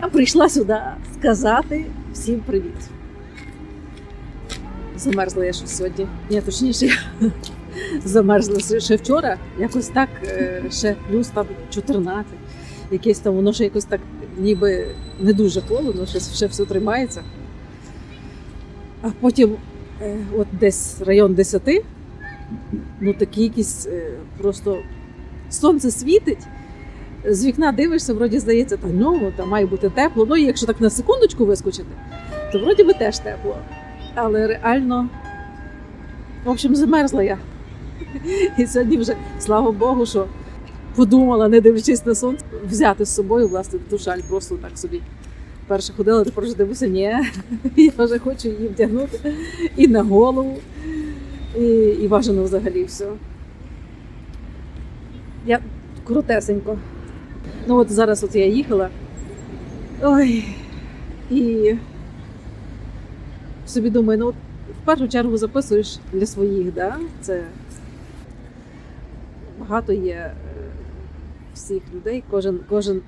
А прийшла сюди сказати всім привіт. Замерзла я щось сьогодні. Ні, точніше, я замерзла ще вчора. Якось так, е, ще плюс там 14. Якесь там, воно ще якось так ніби не дуже холодно, ще, ще все тримається. А потім, е, от десь район 10, ну такі якісь е, просто сонце світить. З вікна дивишся, вроді здається, та ну, там має бути тепло. Ну, і якщо так на секундочку вискочити, то вроді би теж тепло. Але реально, в общем, замерзла я. І сьогодні вже, слава Богу, що подумала, не дивлячись на сонце, взяти з собою власне ту шаль просто так собі. Перше ходила, тепер вже дивлюся, ні, я вже хочу її вдягнути і на голову, і, і бажано взагалі все. Я крутесенько. Ну от зараз от я їхала. Ой. І собі думаю, ну от в першу чергу записуєш для своїх, да? Це багато є е, всіх людей, кожен, кожен,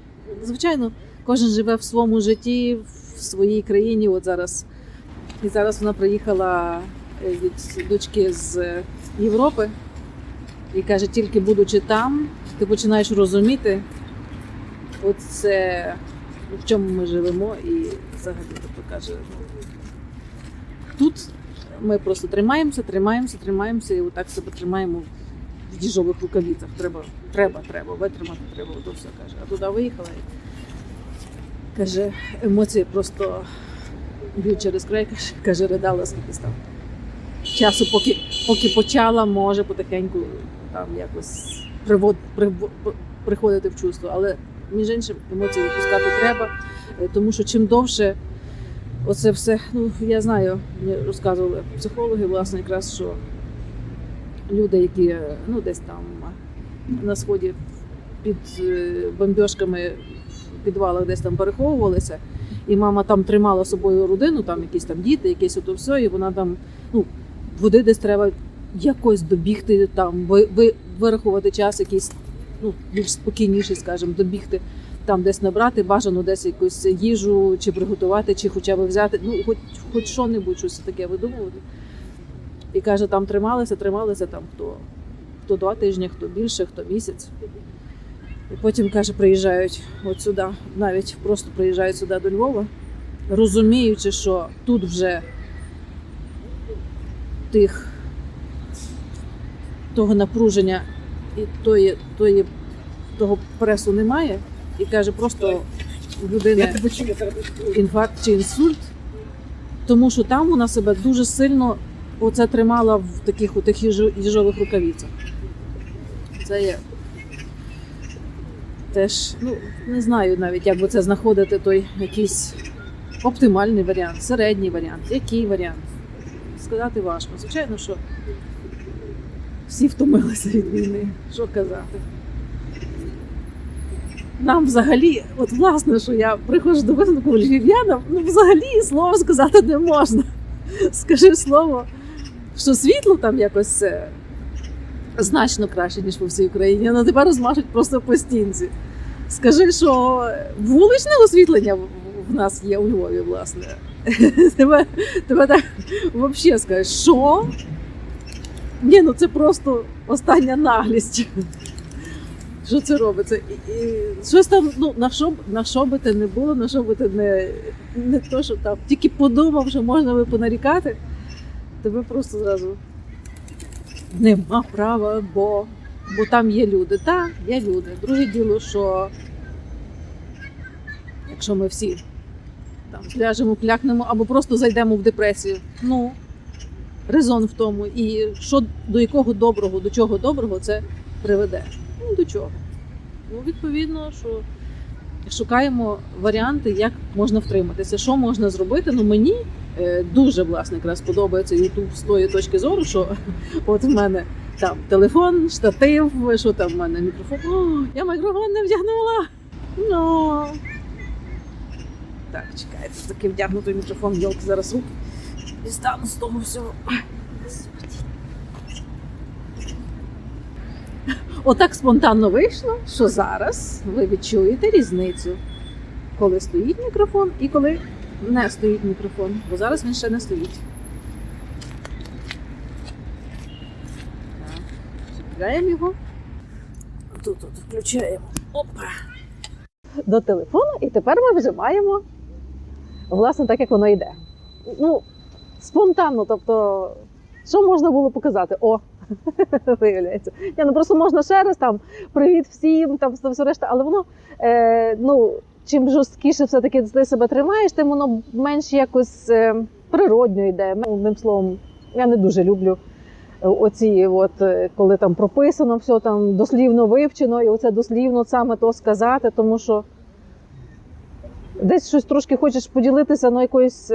звичайно, кожен живе в своєму житті, в своїй країні. От зараз. І зараз вона приїхала е, від дочки з Європи і каже, тільки будучи там, ти починаєш розуміти, оце в чому ми живемо, і взагалі тобто каже, ну, тут ми просто тримаємося, тримаємося, тримаємося, і отак себе тримаємо в діжових рукавицях. Треба, треба, треба, витримати треба, то все каже. А туди виїхала і каже, емоції просто б'ють через край, каже, каже, ридала скільки став. Часу, поки, поки почала, може потихеньку там якось привод, приво- приходити в чувство. Але між іншим емоції відпускати треба, е, тому що чим довше оце все, ну я знаю, мені розказували психологи, власне, якраз що люди, які е, ну десь там на сході під е, бомбьошками в підвалах десь там переховувалися, і мама там тримала собою родину, там якісь там діти, якесь ото все, і вона там, ну, води десь треба якось добігти, там ви, ви, вирахувати час, якийсь ну, більш спокійніший, скажімо, добігти. Там десь набрати, бажано десь якусь їжу, чи приготувати, чи хоча б взяти, ну хоч хоч що-небудь, щось таке видумувати. І каже, там трималися, трималися там хто, хто два тижні, хто більше, хто місяць. І потім каже, приїжджають от сюди, навіть просто приїжджають сюди до Львова, розуміючи, що тут вже тих того напруження і тої, тої, того пресу немає. І каже, просто у людини інфаркт чи інсульт, тому що там вона себе дуже сильно оце тримала в таких у тих їжових рукавицях. Це є теж, ну не знаю навіть, як би це знаходити той якийсь оптимальний варіант, середній варіант, який варіант. Сказати важко. Звичайно, що всі втомилися від війни. Що казати? Нам взагалі, от власне, що я приходжу до висновку львів'янам, ну взагалі слова сказати не можна. Скажи слово, що світло там якось е, значно краще, ніж по всій Україні. Ну тебе розмажуть просто по стінці. Скажи, що вуличне освітлення в нас є у Львові, власне. Тебе, тебе так взагалі скажеш, що? Ні, ну це просто остання наглість. Що це робиться? І, і, щось там, ну, на що, на що би ти не було, на що би ти не, не то, що там, тільки подумав, що можна би понарікати, тебе просто зразу нема права, бо, бо там є люди. Так, є люди. Друге діло, що якщо ми всі там зляжемо, клякнемо або просто зайдемо в депресію, ну резон в тому. І що до якого доброго, до чого доброго це приведе? Ну до чого? Ну, відповідно, що шукаємо варіанти, як можна втриматися, що можна зробити. Ну мені е, дуже власне якраз подобається YouTube з тої точки зору, що от в мене там телефон, штатив, що там в мене мікрофон. О, я мікрофон не вдягнула. Ну так, чекайте, такий вдягнутий мікрофон, йолки зараз руки. Дістану з того всього. Отак спонтанно вийшло, що зараз ви відчуєте різницю. коли стоїть мікрофон і коли не стоїть мікрофон, бо зараз він ще не стоїть. Чіпляємо його. Тут от включаємо. Опа. До телефону, і тепер ми вживаємо, власне, так як воно йде. Ну, спонтанно, тобто, що можна було показати? О, виявляється. Ні, ну просто можна ще раз там привіт всім, там все решта, але воно е, ну, чим жорсткіше все-таки ти себе тримаєш, тим воно менш якось е, природньо йде. Одним словом, я не дуже люблю е, оці, от, е, коли там прописано все, там дослівно вивчено, і оце дослівно саме то сказати, тому що десь щось трошки хочеш поділитися ну, якоюсь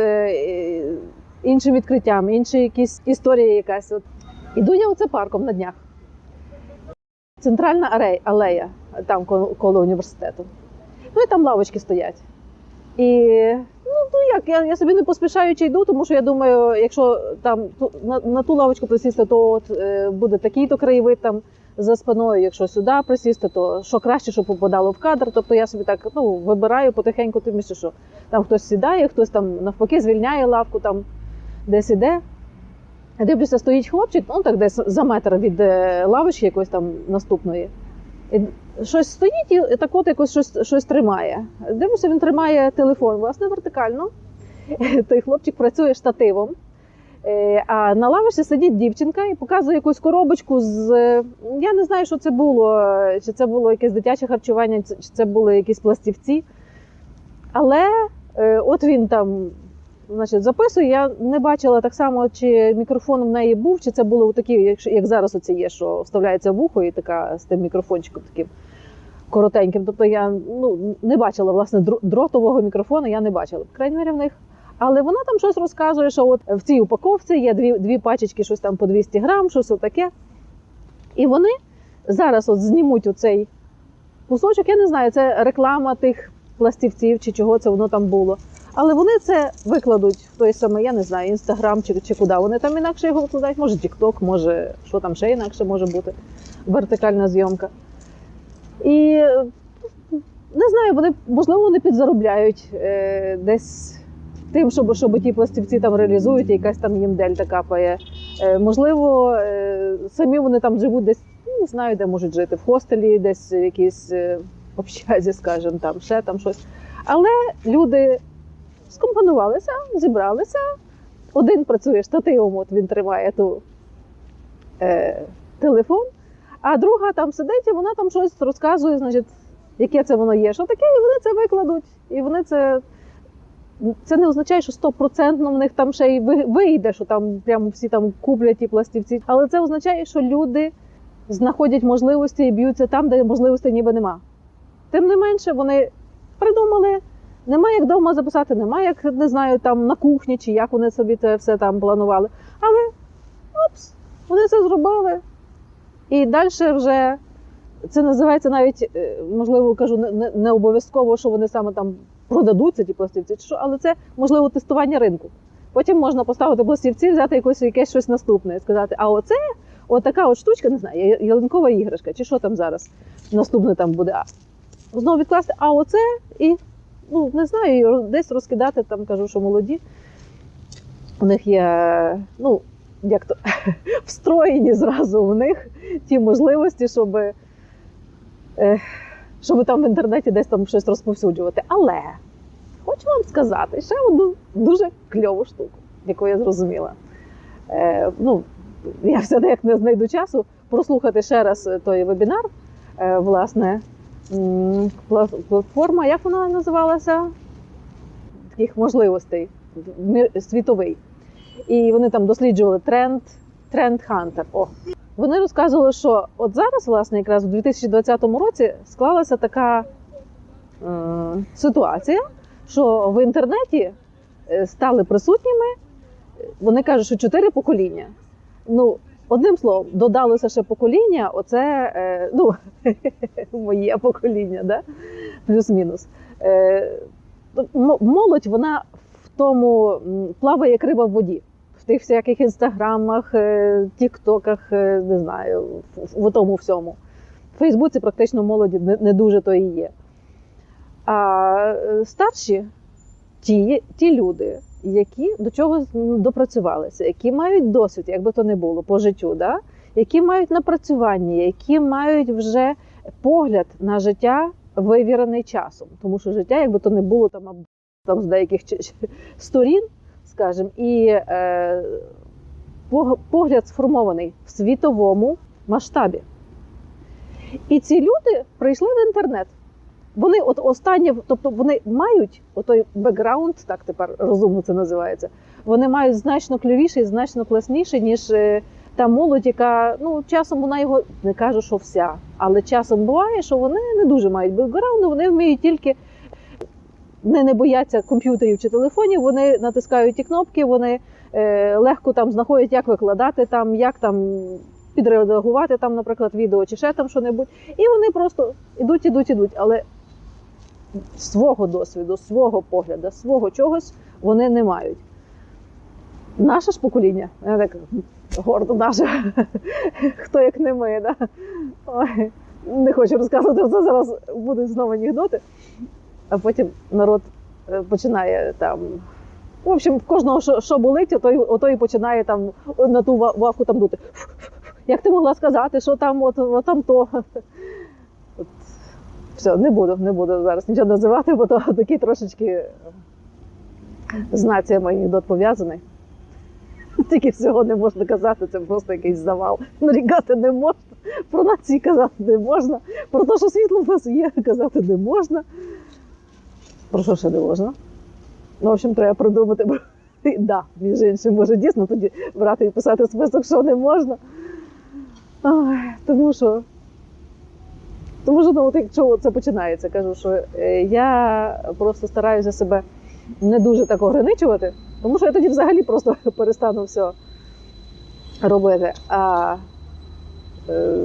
іншим відкриттям, іншою якісь історія якась. От. Іду я оце парком на днях. Центральна алея, там коло, університету. Ну і там лавочки стоять. І ну, ну як, я, я собі не поспішаючи йду, тому що я думаю, якщо там на, на ту лавочку присісти, то от, е, буде такий-то краєвид там за спиною. Якщо сюди присісти, то що краще, щоб попадало в кадр. Тобто я собі так ну, вибираю потихеньку, тим що там хтось сідає, хтось там навпаки звільняє лавку, там десь іде. Дивлюся, стоїть хлопчик, ну так десь за метр від е, лавочки якоїсь там наступної. І щось стоїть і так от якось щось, щось тримає. Дивлюся, він тримає телефон, власне, вертикально. Той хлопчик працює штативом. Е, А на лавочці сидить дівчинка і показує якусь коробочку з. е, Я не знаю, що це було, чи це було якесь дитяче харчування, чи це були якісь пластівці. Але от він там значить, записує. Я не бачила так само, чи мікрофон в неї був, чи це було такі, як, зараз оце є, що вставляється вухо і така з тим мікрофончиком таким коротеньким. Тобто я ну, не бачила власне дротового мікрофону, я не бачила. Крайній в них. Але вона там щось розказує, що от в цій упаковці є дві, дві пачечки, щось там по 200 грам, щось таке. І вони зараз от знімуть оцей кусочок. Я не знаю, це реклама тих пластівців чи чого це воно там було. Але вони це викладуть в той самий, я не знаю, інстаграм чи, чи куди. Вони там інакше його викладають, може Тікток, може що там ще інакше може бути. Вертикальна зйомка. І не знаю, вони можливо вони підзаробляють е, десь тим, щоб, щоб ті пластівці там реалізують, якась там їм дельта капає. Е, можливо, е, самі вони там живуть десь, ну, не знаю, де можуть жити, в хостелі, десь в якійсь е, общазі, скажімо, там ще там щось. Але люди скомпонувалися, зібралися. Один працює штативом, от він тримає ту е, телефон, а друга там сидить і вона там щось розказує, значить, яке це воно є, що таке, і вони це викладуть. І вони це. Це не означає, що стопроцентно в них там ще й вийде, що там прямо всі там куплять ті пластівці. Але це означає, що люди знаходять можливості і б'ються там, де можливостей ніби нема. Тим не менше, вони придумали Немає як вдома записати, немає як не знаю, там на кухні чи як вони собі це все там планували. Але опс, вони це зробили. І далі вже це називається навіть, е, можливо, кажу, не, не, обов'язково, що вони саме там продадуться, ті пластівці, чи що, але це можливо тестування ринку. Потім можна поставити пластівці, взяти якось якесь щось наступне і сказати, а оце отака от штучка, не знаю, ялинкова іграшка, чи що там зараз наступне там буде. А Знову відкласти, а оце і ну не знаю, десь розкидати там, кажу, що молоді. У них є, ну, як то встроєні зразу в них ті можливості, щоб, е, щоб там в інтернеті десь там щось розповсюджувати. Але хочу вам сказати ще одну дуже кльову штуку, яку я зрозуміла. Е, ну, я все ніяк не знайду часу прослухати ще раз той вебінар. Е, власне, платформа, як вона називалася? Таких можливостей світовий. І вони там досліджували тренд, тренд Хантер. Вони розказували, що от зараз, власне, якраз у 2020 році склалася така е, ситуація, що в інтернеті е, стали присутніми, вони кажуть, що чотири покоління. Ну, одним словом, додалося ще покоління, оце е, ну, моє покоління, да? плюс-мінус. Е, молодь, вона в тому плаває як риба в воді. В тих всяких інстаграмах, е, тіктоках, не знаю, в, тому всьому. В Фейсбуці практично молоді не, дуже то і є. А старші ті, ті люди, які до чогось допрацювалися, які мають досвід, як би то не було, по життю, да? які мають напрацювання, які мають вже погляд на життя вивірений часом. Тому що життя, якби то не було там, там з деяких сторін, скажімо, і е, погляд сформований в світовому масштабі. І ці люди прийшли в інтернет. Вони от останнє, тобто вони мають отой бекграунд, так тепер розумно це називається. Вони мають значно клювіший, значно класніший, ніж е, та молодь, яка ну часом вона його не кажу, що вся, але часом буває, що вони не дуже мають бекграунду, вони вміють тільки не, не бояться комп'ютерів чи телефонів, вони натискають ті кнопки, вони е, легко там знаходять, як викладати там, як там підредагувати там, наприклад, відео чи ще там що-небудь. І вони просто ідуть, ідуть, ідуть. Але свого досвіду, свого погляду, свого чогось вони не мають. Наше ж покоління, я так гордо наше, хто як не ми. Да? Ой, не хочу розказувати, це зараз будуть знову анекдоти. А потім народ е, починає там. В общем, в кожного що, що болить, ото, ото і починає там на ту ва- вавку там дути. Як ти могла сказати, що там от, от там то. Все, не буду, не буду зараз нічого називати, бо то такий трошечки е, з націями анекдот пов'язаний. Тільки всього не можна казати, це просто якийсь завал. Нарікати не можна, про нації казати не можна, про те, що світло в нас є, казати не можна. Про що ще не можна? Ну, в общем, треба придумати. бо- Да, між іншим, може дійсно тоді брати і писати список, що не можна. Ой, тому що. Тому що ну, от якщо це починається, кажу, що е, я просто стараюся себе не дуже так ограничувати, тому що я тоді взагалі просто перестану все робити. А е,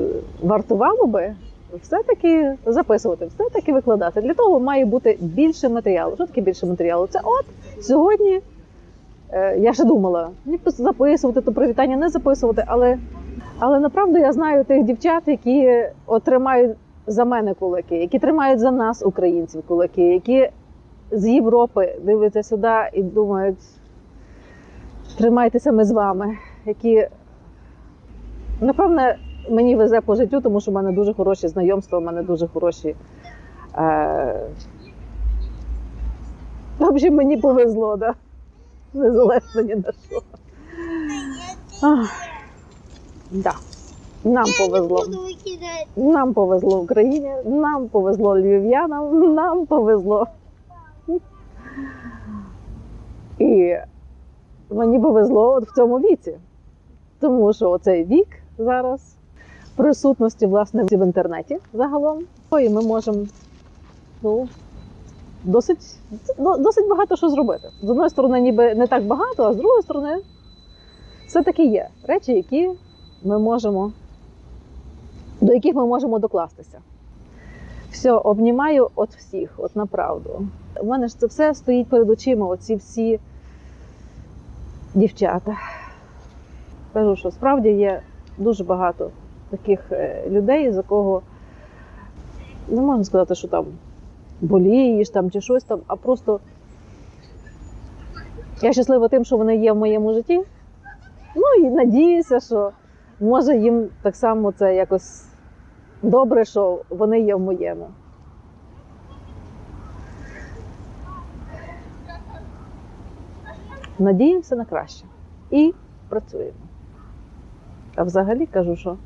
вартувало би все-таки записувати, все-таки викладати. Для того має бути більше матеріалу. Що таке більше матеріалу? Це от сьогодні е, я ще думала, ні записувати то привітання, не записувати, але, але направду я знаю тих дівчат, які от тримають за мене кулаки, які тримають за нас, українців, кулаки, які з Європи дивляться сюди і думають, тримайтеся ми з вами, які напевне мені везе по життю, тому що в мене дуже хороші знайомства, в мене дуже хороші. Е... В общем, мені повезло, да? незалежно ні на що. Ах, да. Нам повезло. Буду викидати. Нам повезло Україні, нам повезло львів'янам, нам повезло. І мені повезло от в цьому віці. Тому що оцей вік зараз присутності власне в інтернеті загалом. І ми можемо ну, досить, ну, досить багато що зробити. З одної сторони, ніби не так багато, а з другої сторони, все-таки є речі, які ми можемо до яких ми можемо докластися. Все, обнімаю от всіх, от направду. У мене ж це все стоїть перед очима, оці всі дівчата. Кажу, що справді є дуже багато таких е, людей, за кого не можна сказати, що там болієш там чи щось там, а просто я щаслива тим, що вони є в моєму житті. Ну і надіюся, що може їм так само це якось добре, що вони є в моєму. Надіємося на краще і працюємо. А взагалі кажу, що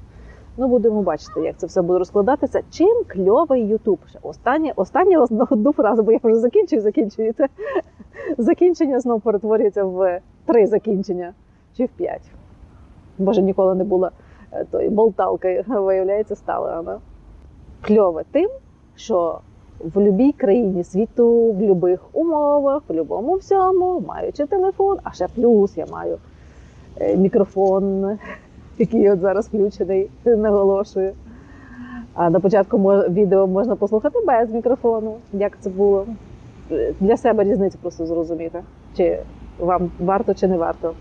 ну будемо бачити, як це все буде розкладатися. Чим кльовий Ютуб? Останнє, останнє одну- фразу, бо я вже закінчую, закінчую. Це закінчення знову перетворюється в три закінчення чи в п'ять. Боже, ніколи не була е, тої болталкою, виявляється, стала вона. Кльове тим, що в будь-якій країні світу, в будь-яких умовах, в будь-якому всьому, маючи телефон, а ще плюс я маю е, мікрофон, який от зараз включений, наголошую. А на початку відео можна послухати без мікрофону, як це було. Е, Для себе різницю просто зрозуміти, чи вам варто, чи не варто.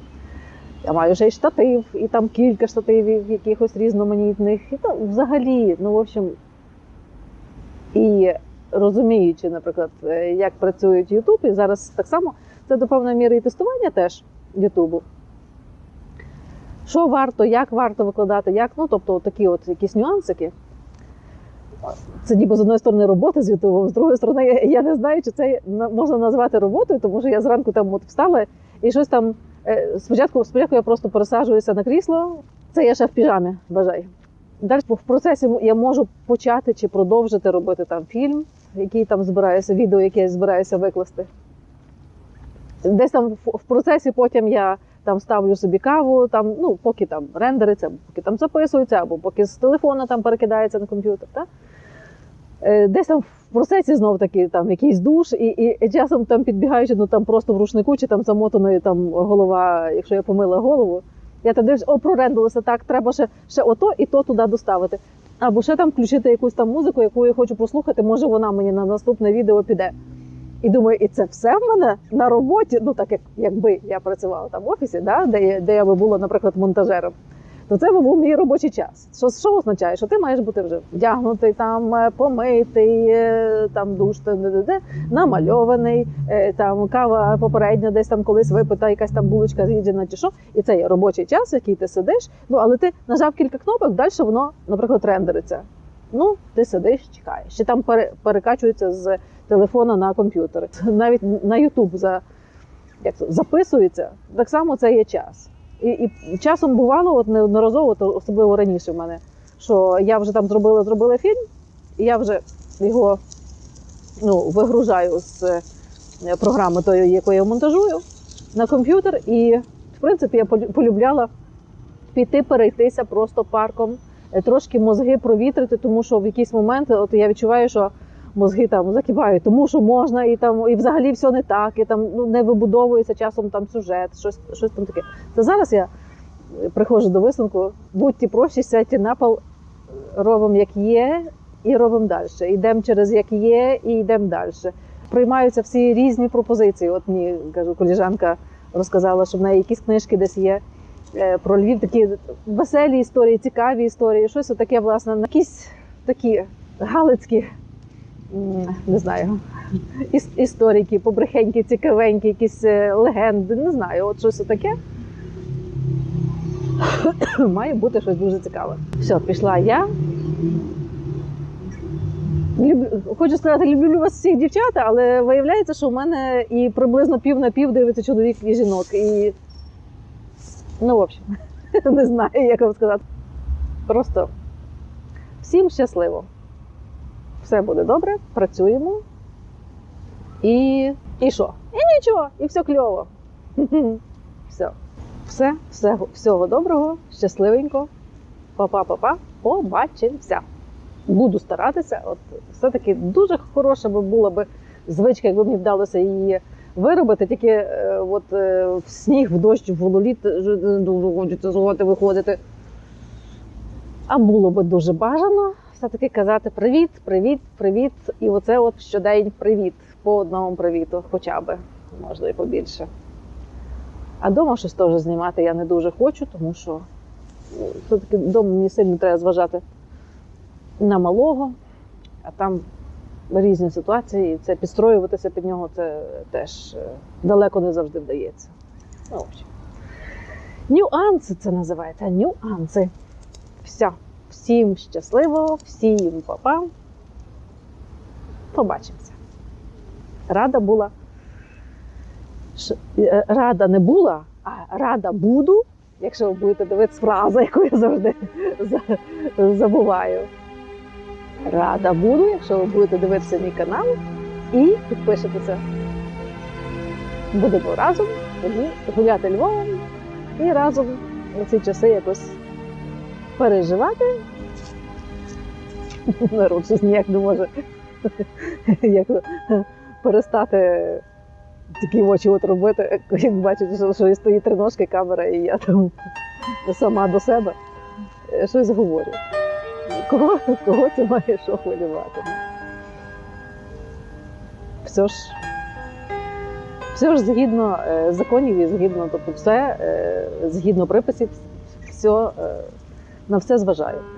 Я маю ще й штатив, і там кілька штативів, якихось різноманітних. І там взагалі, ну, в общем. І розуміючи, наприклад, е, як працюють Ютуб, і зараз так само це до певної міри і тестування теж Ютубу. Що варто, як варто викладати, як, ну тобто такі от якісь нюансики. Це ніби з одної сторони робота з Ютубом, з другої сторони, я- не знаю, чи це можна назвати роботою, тому що я зранку там от встала і щось там. Е, Спочатку, спочатку я просто пересаджуюся на крісло, це я ще в піжамі бажаю. Далі в процесі я можу почати чи продовжити робити там фільм, який там збираюся, відео, яке я збираюся викласти. Десь там в процесі потім я там ставлю собі каву, там, ну, поки там рендериться, поки там записується, або поки з телефона там перекидається на комп'ютер. Так? Е, Десь там в процесі знов таки там якийсь душ, і, і, і часом там підбігаючи, ну там просто в рушнику, чи там замотаною там голова, якщо я помила голову, я там дивлюсь, о, прорендилося так, треба ще, ще ото і то туди доставити. Або ще там включити якусь там музику, яку я хочу прослухати, може вона мені на наступне відео піде. І думаю, і це все в мене на роботі. Ну так як якби я працювала там в офісі, да, де, де я би була, наприклад, монтажером, то це був мій робочий час. Що, що означає, що ти маєш бути вже вдягнутий, там е, помитий, е, там душ, де, де, де, намальований, е, там кава попередня, десь там колись випита, якась там булочка з'їджена чи що. І це є робочий час, який ти сидиш. Ну але ти нажав кілька кнопок, далі воно, наприклад, рендериться. Ну, ти сидиш, чекаєш. Чи там пере, перекачується з телефона на комп'ютер. Навіть на YouTube за, як це, записується, так само це є час. І, і часом бувало, от неодноразово, то особливо раніше в мене, що я вже там зробила, зробила фільм, і я вже його ну, вигружаю з е, програми тої, якою я монтажую, на комп'ютер. І, в принципі, я полю- полюбляла піти перейтися просто парком, е, трошки мозги провітрити, тому що в якийсь момент от я відчуваю, що мозги там закипають, тому що можна, і там і взагалі все не так, і там ну, не вибудовується часом там сюжет, щось, щось там таке. Це зараз я е, приходжу до висновку, будьте прощі, сядьте на пол, робимо як є, і робимо далі. Йдемо через як є, і йдемо далі. Приймаються всі різні пропозиції. От мені кажу, коліжанка розказала, що в неї якісь книжки десь є. е, Про Львів такі веселі історії, цікаві історії, щось таке, власне, якісь такі галицькі не знаю, іс- історики, побрехенькі, цікавенькі, якісь е, легенди, не знаю, от щось таке. Має бути щось дуже цікаве. Все, пішла я. Люблю, хочу сказати, люблю вас всіх дівчата, але виявляється, що в мене і приблизно пів на пів дивиться чоловік і жінок. І ну, в общем, не знаю, як вам сказати. Просто всім щасливо все буде добре, працюємо. І, і що? І нічого, і все кльово. Все. Все, все, всього доброго, щасливенько. Па-па-па-па. Побачимося. Буду старатися. От все-таки дуже хороша би була би звичка, якби мені вдалося її виробити, тільки е, от, е, в сніг, в дощ, в гололіт е, дуже хочеться з роботи виходити. А було би дуже бажано все-таки казати привіт, привіт, привіт. І оце от щодень привіт, по одному привіту, хоча б, можна і побільше. А вдома щось теж знімати я не дуже хочу, тому що ну, все-таки вдома мені сильно треба зважати на малого, а там різні ситуації, і це підстроюватися під нього це теж е, далеко не завжди вдається. Ну. Нюанси це називається. Нюанси. Все. Всім щасливо, всім па-па. Побачимося. Рада була. Е, Рада не була, а рада буду, якщо ви будете дивитися фразу, яку я завжди забуваю. Рада буду, якщо ви будете дивитися мій канал і підпишетеся. Будемо разом гуляти Львовом і разом на ці часи якось переживати. Народ щось ніяк не може як перестати такі очі от робити, як бачите, що, що стоїть три ножки, камера, і я там сама до себе щось говорю. Кого, кого це має що хвилювати? Все ж, все ж згідно е, законів і згідно, тобто все е, згідно приписів, все, е, на все зважаю.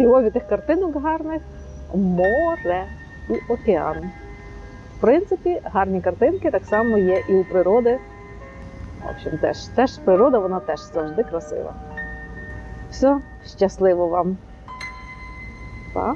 У Львові тих картинок гарних море і океан. В принципі, гарні картинки так само є і у природи. В общем, теж, теж природа, вона теж завжди красива. Все, щасливо вам. Па.